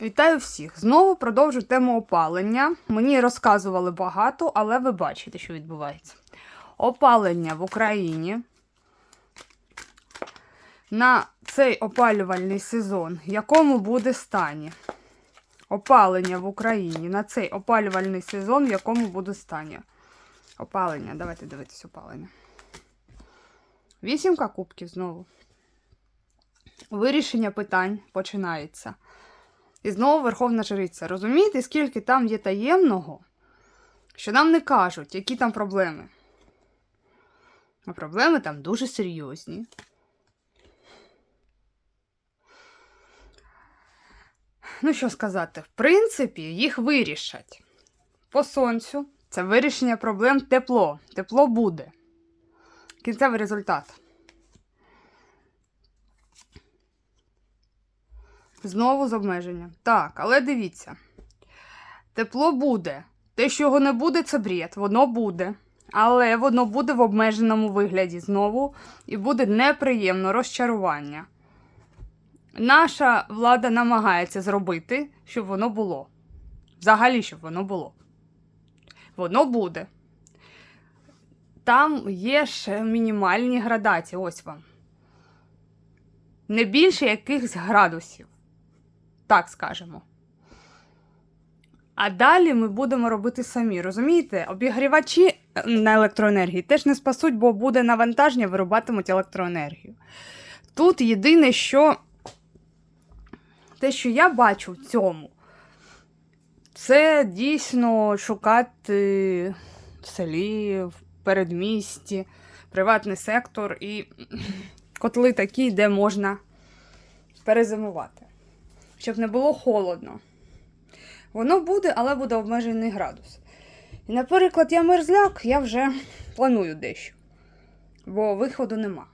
Вітаю всіх! Знову продовжу тему опалення. Мені розказували багато, але ви бачите, що відбувається. Опалення в Україні на цей опалювальний сезон, в якому буде стані? Опалення в Україні на цей опалювальний сезон, в якому буде стані? Опалення, давайте дивитись опалення. Вісімка кубків знову. Вирішення питань починається. І знову Верховна Жриця. Розумієте, скільки там є таємного, що нам не кажуть, які там проблеми. А проблеми там дуже серйозні. Ну, що сказати, в принципі, їх вирішать. По сонцю це вирішення проблем тепло. Тепло буде. Кінцевий результат. Знову з обмеженням. Так, але дивіться. Тепло буде. Те, що його не буде, це бред. Воно буде. Але воно буде в обмеженому вигляді знову і буде неприємно розчарування. Наша влада намагається зробити, щоб воно було. Взагалі, щоб воно було. Воно буде. Там є ж мінімальні градації. Ось вам. Не більше якихось градусів так скажемо. А далі ми будемо робити самі. Розумієте? Обігрівачі на електроенергії теж не спасуть, бо буде навантаження, вирубатимуть електроенергію. Тут єдине, що те, що я бачу в цьому, це дійсно шукати в селі, в передмісті, приватний сектор і котли такі, де можна перезимувати щоб не було холодно. Воно буде, але буде обмежений градус. І, наприклад, я мерзляк, я вже планую дещо, бо виходу нема.